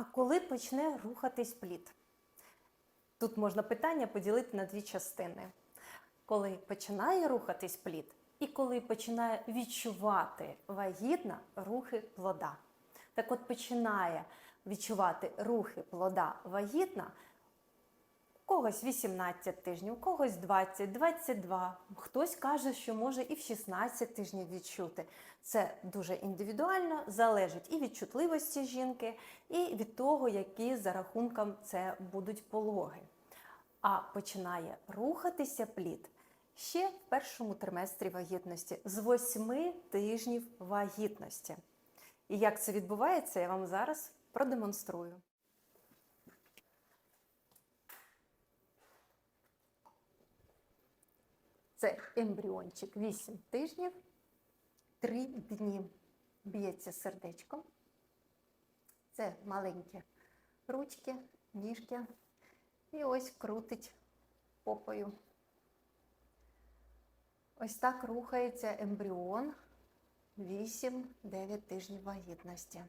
А коли почне рухатись плід? Тут можна питання поділити на дві частини. Коли починає рухатись плід, і коли починає відчувати вагітна рухи плода. Так от починає відчувати рухи плода вагітна когось 18 тижнів, когось 20, 22. Хтось каже, що може і в 16 тижнів відчути. Це дуже індивідуально, залежить і від чутливості жінки, і від того, які за рахунком це будуть пологи. А починає рухатися плід ще в першому триместрі вагітності з 8 тижнів вагітності. І як це відбувається, я вам зараз продемонструю. Це ембріончик 8 тижнів, 3 дні б'ється сердечко. Це маленькі ручки, ніжки. І ось крутить попою. Ось так рухається ембріон 8-9 тижнів вагітності.